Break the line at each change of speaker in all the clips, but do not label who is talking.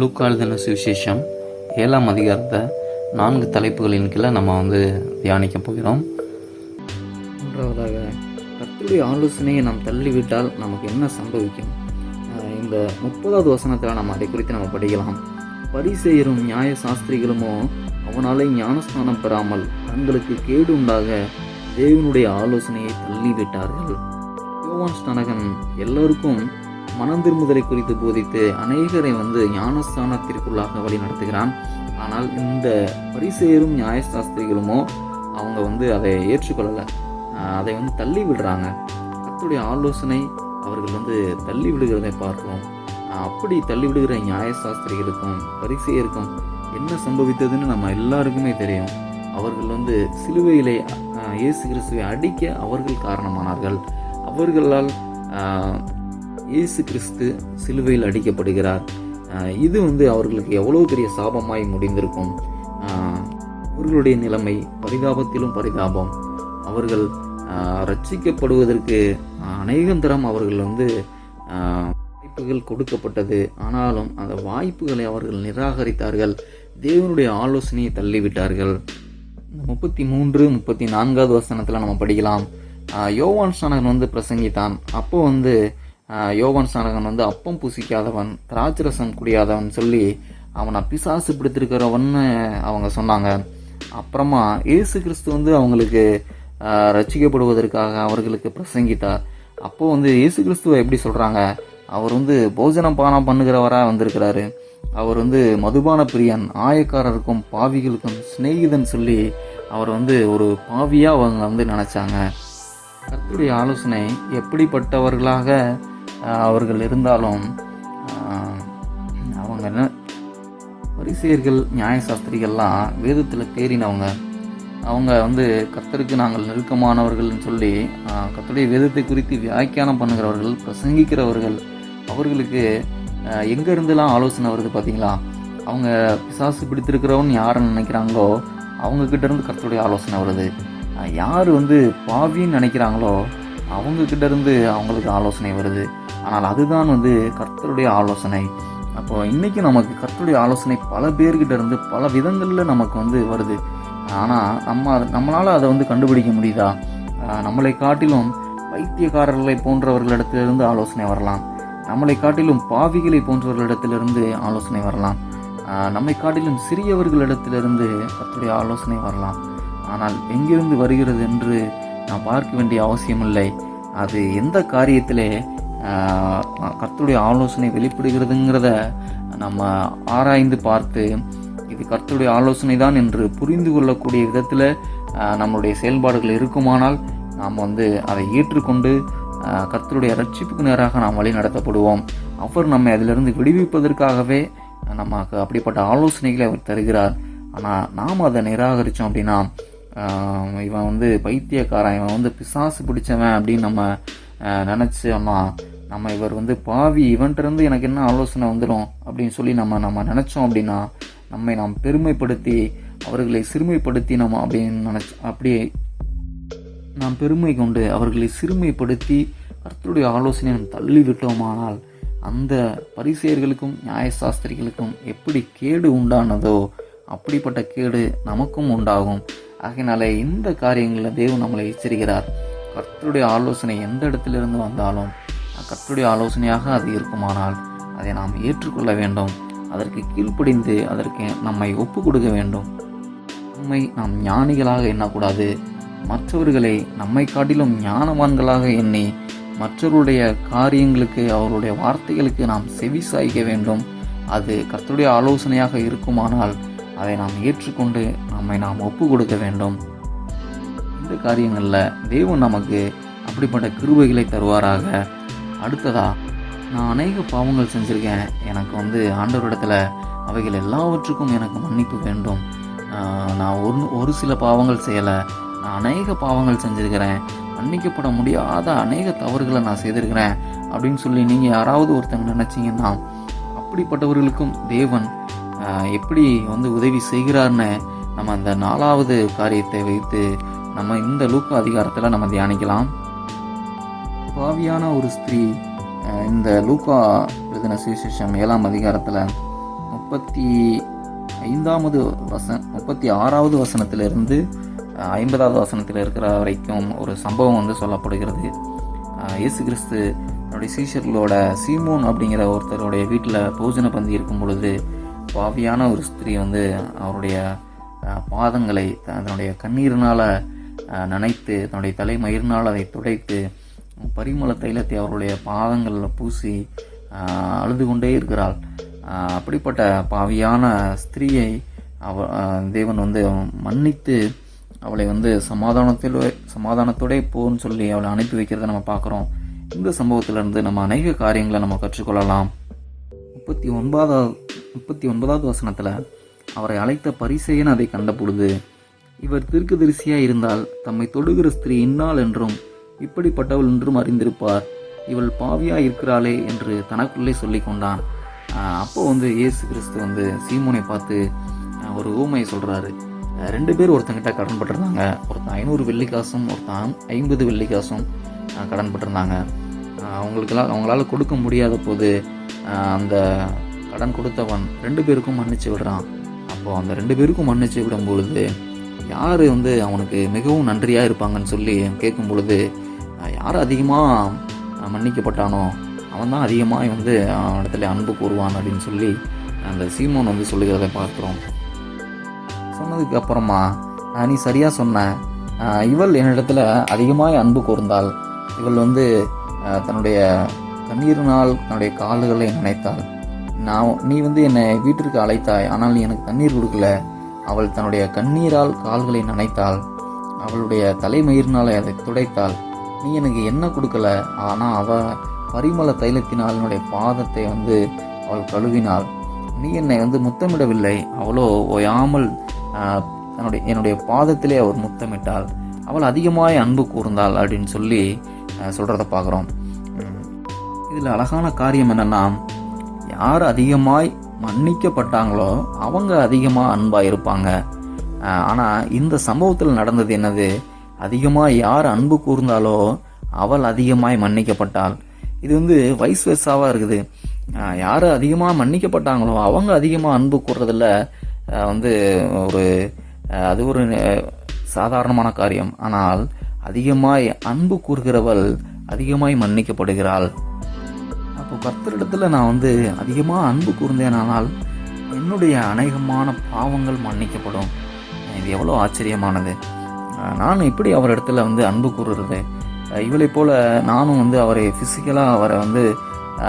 லூக்கா சுவிசேஷம் ஏழாம் அதிகாரத்தை நான்கு தலைப்புகளின் கீழே நம்ம வந்து தியானிக்க போகிறோம். மூன்றாவதாக கர்த்தருடைய ஆலோசனையை நாம் தள்ளிவிட்டால் நமக்கு என்ன சம்பவிக்கும்? இந்த முப்பதாவது வசனத்தில் நம்ம அதை குறித்து நம்ம படிக்கலாம். பரிசெயரும் நியாய சாஸ்திரிகளுமோ அவனாலே ஞானஸ்தானம் பெறாமல் தங்களுக்கு கேடு உண்டாக தேவனுடைய ஆலோசனையை தள்ளிவிட்டார்கள். யோவான் ஸ்நானகன் எல்லோருக்கும் மனம் திரும்புதலை குறித்து போதித்து அநேகரை வந்து ஞானஸ்தானத்திற்குள்ளாக வழி நடத்துகிறான். ஆனால் இந்த பரிசெயரும் நியாயசாஸ்திரிகளுமோ அவங்க வந்து அதை ஏற்றுக்கொள்ளலை. அதை வந்து தள்ளி விடுறாங்க. கர்த்தருடைய ஆலோசனை அவர்கள் வந்து தள்ளி விடுகிறதை பார்க்கிறோம். அப்படி தள்ளி விடுகிற நியாயசாஸ்திரிகளுக்கும் பரிசெயருக்கும் என்ன சம்பவித்ததுன்னு நம்ம எல்லாருக்குமே தெரியும். அவர்கள் வந்து சிலுவையிலே இயேசு கிறிஸ்துவை அடிக்க அவர்கள் காரணமானார்கள். அவர்களால் இயேசு கிறிஸ்து சிலுவையில் அடிக்கப்படுகிறார். இது வந்து அவர்களுக்கு எவ்வளோ பெரிய சாபமாய் முடிந்திருக்கும். அவர்களுடைய நிலைமை பரிதாபத்திலும் பரிதாபம். அவர்கள் ரட்சிக்கப்படுவதற்கு அநேகம் தரம் அவர்கள் வந்து வாய்ப்புகள் கொடுக்கப்பட்டது. ஆனாலும் அந்த வாய்ப்புகளை அவர்கள் நிராகரித்தார்கள். தேவனுடைய ஆலோசனையை தள்ளிவிட்டார்கள். முப்பத்தி மூன்று முப்பத்தி நான்காவது வசனத்தில் நம்ம படிக்கலாம். யோவான் ஸ்நானகன் வந்து பிரசங்கித்தான். அப்போ வந்து யோகன் சாணகன் வந்து அப்பம் பூசிக்காதவன் திராட்சரசம் குடியாதவன் சொல்லி அவனை பிசாசு பிடித்திருக்கிறவன்னு அவங்க சொன்னாங்க. அப்புறமா இயேசு கிறிஸ்து வந்து அவங்களுக்கு ரசிக்கப்படுவதற்காக அவர்களுக்கு பிரசங்கித்தார். அப்போ வந்து இயேசு கிறிஸ்துவை எப்படி சொல்கிறாங்க அவர் வந்து போஜனம் பானம் பண்ணுகிறவராக வந்திருக்கிறாரு. அவர் வந்து மதுபான பிரியன் ஆயக்காரருக்கும் பாவிகளுக்கும் சிநேகிதன் சொல்லி அவர் வந்து ஒரு பாவியாக அவங்க வந்து நினச்சாங்க. கர்த்தருடைய ஆலோசனை எப்படிப்பட்டவர்களாக அவர்கள் இருந்தாலும் அவங்க என்ன பரிசெயர்கள் நியாயசாஸ்திரிகள்லாம் வேதத்தில் தேறினவங்க அவங்க வந்து கர்த்தருக்கு நாங்கள் நெருக்கமானவர்கள்னு சொல்லி கத்தருடைய வேதத்தை குறித்து வியாக்கியானம் பண்ணுகிறவர்கள் பிரசங்கிக்கிறவர்கள் அவர்களுக்கு எங்கேருந்துலாம் இருந்தெல்லாம் ஆலோசனை வருது பார்த்தீங்களா அவங்க பிசாசு பிடித்திருக்கிறவன் யாருன்னு நினைக்கிறாங்களோ அவங்கக்கிட்டேருந்து இருந்து கர்த்தருடைய ஆலோசனை வருது. யார் வந்து பாவின்னு நினைக்கிறாங்களோ அவங்க அவங்களுக்கு ஆலோசனை வருது. ஆனால் அதுதான் வந்து கர்த்தருடைய ஆலோசனை. அப்போ இன்றைக்கி நமக்கு கர்த்தருடைய ஆலோசனை பல பேர்கிட்ட இருந்து பல விதங்களில் நமக்கு வந்து வருது. ஆனால் நம்ம அது நம்மளால் அதை வந்து கண்டுபிடிக்க முடியுதா? நம்மளை காட்டிலும் பைத்தியக்காரர்களை போன்றவர்களிடத்திலிருந்து ஆலோசனை வரலாம். நம்மளை காட்டிலும் பாவிகளை போன்றவர்களிடத்திலிருந்து ஆலோசனை வரலாம். நம்மை காட்டிலும் சிறியவர்களிடத்திலிருந்து கர்த்தருடைய ஆலோசனை வரலாம். ஆனால் எங்கிருந்து வருகிறது என்று நான் பார்க்க வேண்டிய அவசியமில்லை. அது எந்த காரியத்திலே கர்த்தருடைய ஆலோசனை வெளிப்படுகிறதுங்கிறத நம்ம ஆராய்ந்து பார்த்து இது கர்த்தருடைய ஆலோசனை தான் என்று புரிந்து கொள்ளக்கூடிய விதத்தில் நம்மளுடைய செயல்பாடுகள் இருக்குமானால் நாம் வந்து அதை ஏற்றுக்கொண்டு கர்த்தருடைய ரட்சிப்புக்கு நேராக நாம் வழி நடத்தப்படுவோம். அவர் நம்மை அதிலிருந்து விடுவிப்பதற்காகவே நமக்கு அப்படிப்பட்ட ஆலோசனைகளை அவர் தருகிறார். ஆனால் நாம் அதை நிராகரித்தோம் அப்படின்னா இவன் வந்து பைத்தியக்காரன் இவன் வந்து பிசாசு பிடிச்சவன் அப்படின்னு நம்ம நினச்சோம்னா நம்ம இவர் வந்து பாவி இவன்ட்டிருந்து எனக்கு என்ன ஆலோசனை வந்துடும் அப்படின்னு சொல்லி நம்ம நம்ம நினச்சோம் அப்படின்னா நம்மை நாம் பெருமைப்படுத்தி அவர்களை சிறுமைப்படுத்தி நம்ம அப்படின்னு நினச்ச அப்படியே நாம் பெருமை கொண்டு அவர்களை சிறுமைப்படுத்தி கர்த்தருடைய ஆலோசனை நாம் தள்ளி விட்டோமானால் அந்த பரிசெயர்களுக்கும் நியாயசாஸ்திரிகளுக்கும் எப்படி கேடு உண்டானதோ அப்படிப்பட்ட கேடு நமக்கும் உண்டாகும். ஆகையினால இந்த காரியங்களில் தேவன் நம்மளை எச்சரிக்கிறார். கர்த்தருடைய ஆலோசனை எந்த இடத்திலிருந்து வந்தாலும் கர்த்தருடைய ஆலோசனையாக அது இருக்குமானால் அதை நாம் ஏற்றுக்கொள்ள வேண்டும். அதற்கு கீழ்ப்படிந்து அதற்கு நம்மை ஒப்பு கொடுக்க வேண்டும். நம்மை நாம் ஞானிகளாக எண்ணக்கூடாது. மற்றவர்களை நம்மை காட்டிலும் ஞானவான்களாக எண்ணி மற்றவருடைய காரியங்களுக்கு அவருடைய வார்த்தைகளுக்கு நாம் செவி சாய்க்க வேண்டும். அது கர்த்தருடைய ஆலோசனையாக இருக்குமானால் அதை நாம் ஏற்றுக்கொண்டு நம்மை நாம் ஒப்பு கொடுக்க வேண்டும். இந்த காரியங்களில் தேவன் நமக்கு அப்படிப்பட்ட கிருபைகளை தருவாராக. அடுத்ததா நான் அநேக பாவங்கள் செஞ்சுருக்கேன். எனக்கு வந்து ஆண்டவரிடத்தில் அவைகள் எல்லாவற்றுக்கும் எனக்கு மன்னிப்பு வேண்டும். நான் ஒரு ஒரு சில பாவங்கள் செய்யலை. நான் அநேக பாவங்கள் செஞ்சுருக்கிறேன். மன்னிக்கப்பட முடியாத அநேக தவறுகளை நான் செய்திருக்கிறேன் அப்படின்னு சொல்லி நீங்கள் யாராவது ஒருத்தங்க நினச்சிங்கன்னா அப்படிப்பட்டவர்களுக்கும் தேவன் எப்படி வந்து உதவி செய்கிறார்னு நம்ம அந்த நாலாவது காரியத்தை வைத்து நம்ம இந்த லூக்க அதிகாரத்தில் நம்ம தியானிக்கலாம். பாவியான ஒரு ஸ்திரீ இந்த லூக்கா எழுதின சுவிசேஷம் ஏழாம் அதிகாரத்தில் முப்பத்தி ஐந்தாவது வசன முப்பத்தி ஆறாவது வசனத்திலிருந்து ஐம்பதாவது வசனத்தில் இருக்கிற வரைக்கும் ஒரு சம்பவம் வந்து சொல்லப்படுகிறது. இயேசு கிறிஸ்து தன்னுடைய சீஷர்களோட சீமோன் அப்படிங்கிற ஒருத்தருடைய வீட்டில் போஜன பந்தி இருக்கும் பொழுது பாவியான ஒரு ஸ்திரீ வந்து அவருடைய பாதங்களை தன்னுடைய கண்ணீரினால் நனைத்து தன்னுடைய தலைமயிரினால் அதை துடைத்து பரிமள தைலத்தை அவருடைய பாதங்களில் பூசி அழுது கொண்டே இருக்கிறாள். அப்படிப்பட்ட பாவியான ஸ்திரீயை அவ தேவன் வந்து மன்னித்து அவளை வந்து சமாதானத்தில் சமாதானத்தோடே போன்னு சொல்லி அவளை அனுப்பி வைக்கிறத நம்ம பார்க்குறோம். இந்த சம்பவத்திலிருந்து நம்ம அநேக காரியங்களை நம்ம கற்றுக்கொள்ளலாம். முப்பத்தி ஒன்பதாவது முப்பத்தி ஒன்பதாவது வசனத்தில் அவரை அழைத்த பரிசெயன் அதை கண்ட பொழுது இவர் தீர்க்கதரிசியாக இருந்தால் தம்மை தொடுகிற ஸ்திரீ இன்னால் என்றும் இப்படிப்பட்டவள் என்றும் அறிந்திருப்பார். இவள் பாவியா இருக்கிறாளே என்று தனக்குள்ளே சொல்லி கொண்டான். அப்போ வந்து இயேசு கிறிஸ்து வந்து சீமோனை பார்த்து ஒரு ஊமையை சொல்றாரு. ரெண்டு பேர் ஒருத்தங்கிட்ட கடன் பட்டிருந்தாங்க. ஒருத்தன் ஐநூறு வெள்ளிக்காசும் ஒருத்தன் ஐம்பது வெள்ளிக்காசும் கடன் பட்டிருந்தாங்க. அவங்களுக்கெல்லாம் அவங்களால கொடுக்க முடியாத போது அந்த கடன் கொடுத்தவன் ரெண்டு பேருக்கும் மன்னிச்சு விடுறான். அப்போ அந்த ரெண்டு பேருக்கும் மன்னிச்சு விடும் பொழுது யார் வந்து அவனுக்கு மிகவும் நன்றியாக இருப்பாங்கன்னு சொல்லி கேட்கும் பொழுது யார் அதிகமாக மன்னிக்கப்பட்டானோ அவன் தான் அதிகமாக வந்து அவனிடத்துல அன்பு கூறுவான் அப்படின்னு சொல்லி அந்த சீமோன் வந்து சொல்லுகிறதை பார்க்குறோம். சொன்னதுக்கு அப்புறமா நீ சரியாக சொன்ன இவள் என்னிடத்துல அதிகமாக அன்பு கூர்ந்தாள். இவள் வந்து தன்னுடைய கண்ணீரினால் தன்னுடைய கால்களை நினைத்தாள். நான் நீ வந்து என்னை வீட்டிற்கு அழைத்தாய் ஆனால் நீ எனக்கு தண்ணீர் கொடுக்கல. அவள் தன்னுடைய கண்ணீரால் கால்களை நனைத்தாள். அவளுடைய தலைமயிரினால் அதை துடைத்தாள். நீ எனக்கு என்ன கொடுக்கல? ஆனால் அவ பரிமள தைலத்தினால் என்னுடைய பாதத்தை வந்து அவள் கழுவினாள். நீ என்னை வந்து முத்தமிடவில்லை. அவளோ ஓயாமல் தன்னுடைய என்னுடைய பாதத்திலே அவர் முத்தமிட்டாள் அவள் அதிகமாய் அன்பு கூர்ந்தாள் அப்படின்னு சொல்லி சொல்கிறத பார்க்குறோம். இதில் அழகான காரியம் என்னென்னா யார் அதிகமாய் மன்னிக்கப்பட்டாங்களோ அவங்க அதிகமாக அன்பாக இருப்பாங்க. ஆனால் இந்த சம்பவத்தில் நடந்தது என்னது? அதிகமாக யார் அன்பு கூர்ந்தாலோ அவள் அதிகமாய் மன்னிக்கப்பட்டாள். இது வந்து வைஸ் வயசாவாக இருக்குது. யார் அதிகமாக மன்னிக்கப்பட்டாங்களோ அவங்க அதிகமாக அன்பு கூறுறதில் வந்து ஒரு அது ஒரு சாதாரணமான காரியம். ஆனால் அதிகமாய் அன்பு கூறுகிறவள் அதிகமாய் மன்னிக்கப்படுகிறாள். கர்த்தரிடத்தில் நான் வந்து அதிகமாக அன்பு கூர்ந்தேனானால் என்னுடைய அநேகமான பாவங்கள் மன்னிக்கப்படும். இது எவ்வளோ ஆச்சரியமானது. நான் எப்படி அவரிடத்துல வந்து அன்பு கூறுறது? இவளை போல் நானும் வந்து அவரை ஃபிசிக்கலாக அவரை வந்து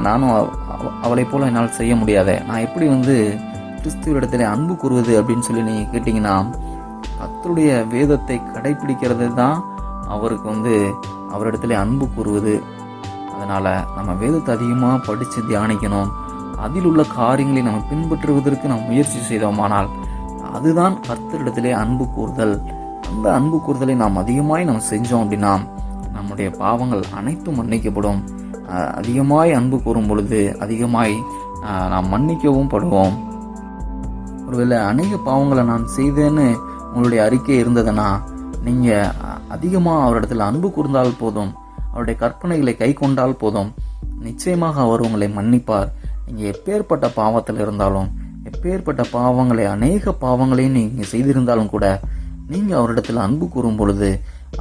நானும் அவளை அவ- என்னால் செய்ய முடியாது. நான் எப்படி வந்து கிறிஸ்துவிடத்துல அன்பு கூறுவது அப்படின்னு சொல்லி நீங்கள் கேட்டிங்கன்னா கத்தருடைய வேதத்தை கடைபிடிக்கிறது தான் அவருக்கு வந்து அவரிடத்துல அன்பு கூறுவது. அதனால் நம்ம வேதத்தை அதிகமாக படித்து தியானிக்கணும். அதில் உள்ள காரியங்களை நம்ம பின்பற்றுவதற்கு நாம் முயற்சி செய்தோமானால் அதுதான் கர்த்தரிடத்திலே அன்பு கூறுதல். அந்த அன்பு கூறுதலை நாம் அதிகமாய் நம்ம செஞ்சோம் அப்படின்னா நம்முடைய பாவங்கள் அனைத்தும் மன்னிக்கப்படும். அதிகமாய் அன்பு கூறும் பொழுது அதிகமாய் நாம் மன்னிக்கவும் படுவோம். ஒருவேளை அநேக பாவங்களை நான் செய்தேன்னு உங்களுடைய அறிக்கை இருந்ததுன்னா நீங்கள் அதிகமாக அவரிடத்தில் அன்பு கூர்ந்தால் போதும். அவருடைய கற்பனைகளை கை கொண்டால் போதும். நிச்சயமாக அவர் உங்களை மன்னிப்பார். நீங்கள் எப்பேற்பட்ட பாவத்தில் இருந்தாலும் எப்பேற்பட்ட பாவங்களை அநேக பாவங்களையும் நீங்கள் செய்திருந்தாலும் கூட நீங்கள் அவரிடத்தில் அன்பு கூறும் பொழுது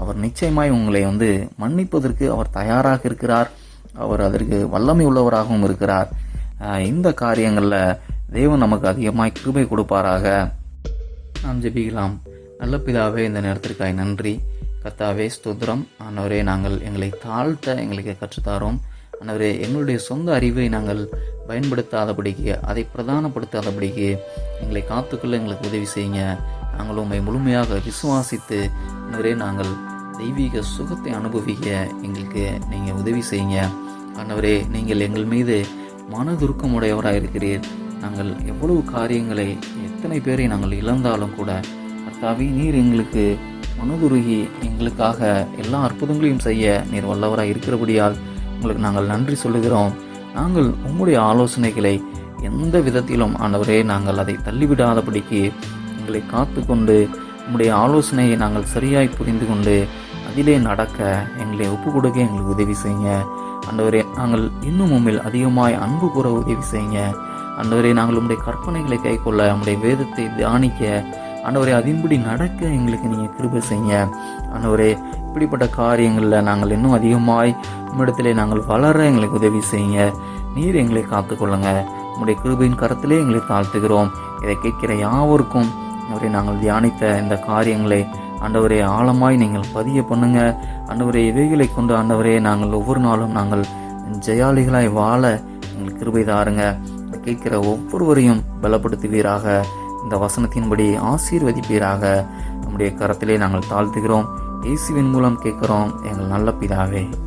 அவர் நிச்சயமாய் உங்களை வந்து மன்னிப்பதற்கு அவர் தயாராக இருக்கிறார். அவர் அதற்கு வல்லமை உள்ளவராகவும் இருக்கிறார். இந்த காரியங்களில் தேவன் நமக்கு அதிகமாய் கிருபை கொடுப்பாராக. நாம் ஜெபிக்கலாம். நல்ல பிதாவே இந்த நேரத்திற்காய் நன்றி. கர்த்தாவே ஸ்தோத்திரம். ஆண்டவரே நாங்கள் எங்களை தாழ்த்த எங்களுக்கு கற்றுத்தாரோம். ஆண்டவரே எங்களுடைய சொந்த அறிவை நாங்கள் பயன்படுத்தாதபடிக்கு அதை பிரதானப்படுத்தாதபடிக்கு எங்களை காத்துக்கொள்ள எங்களுக்கு உதவி செய்யுங்க. நாங்கள் உண்மை முழுமையாக விசுவாசித்து ஆண்டவரே நாங்கள் தெய்வீக சுகத்தை அனுபவிக்க எங்களுக்கு நீங்கள் உதவி செய்யுங்க. ஆண்டவரே நீங்கள் எங்கள் மீது மனதுருக்கமுடையவராக இருக்கிறீர். நாங்கள் எவ்வளவு காரியங்களை எத்தனை பேரை நாங்கள் இழந்தாலும் கூட கர்த்தாவே நீர் எங்களுக்கு மனுகுருகி எங்களுக்காக எல்லா அற்புதங்களையும் செய்ய நீர் வல்லவராக இருக்கிறபடியால் உங்களுக்கு நாங்கள் நன்றி சொல்லுகிறோம். நாங்கள் உங்களுடைய ஆலோசனைகளை எந்த விதத்திலும் ஆண்டவரே நாங்கள் அதை தள்ளிவிடாதபடிக்கு எங்களை காத்துக்கொண்டு உங்களுடைய ஆலோசனையை நாங்கள் சரியாய் புரிந்து கொண்டு அதிலே நடக்க எங்களை ஒப்பு கொடுக்க எங்களுக்கு உதவி செய்யுங்க. ஆண்டவரே நாங்கள் இன்னும் உண்மையில் அதிகமாய் அன்பு கூற உதவி செய்யுங்க. ஆண்டவரே நாங்கள் உங்களுடைய கற்பனைகளை கைக்கொள்ள உங்களுடைய வேதத்தை தியானிக்க ஆண்டவரே அதின்படி நடக்க எங்களுக்கு நீங்கள் கிருபை செய்யுங்க. ஆண்டவரே இப்படிப்பட்ட காரியங்களில் நாங்கள் இன்னும் அதிகமாய் உம்மிடத்திலே நாங்கள் வளர எங்களுக்கு உதவி செய்யுங்க. நீர் எங்களை காத்துக்கொள்ளுங்க. உங்களுடைய கிருபையின் கரத்திலே எங்களை தாழ்த்துகிறோம். இதை கேட்கிற யாவருக்கும் அவரை நாங்கள் தியானித்த இந்த காரியங்களை ஆண்டவரே ஆழமாய் நீங்கள் பதிய பண்ணுங்க. ஆண்டவரே இவைகளை கொண்டு ஆண்டவரே நாங்கள் ஒவ்வொரு நாளும் நாங்கள் ஜெயாளிகளாய் வாழ எங்களுக்கு கிருபை தாருங்க. கேட்கிற ஒவ்வொருவரையும் பலப்படுத்துவீராக. இந்த வசனத்தின்படி ஆசீர்வதிப்பீராக. நம்முடைய கரத்திலே நாங்கள் தாழ்த்துகிறோம். இயேசுவின் மூலம் கேட்குறோம். எங்கள் நல்ல பிதாவே.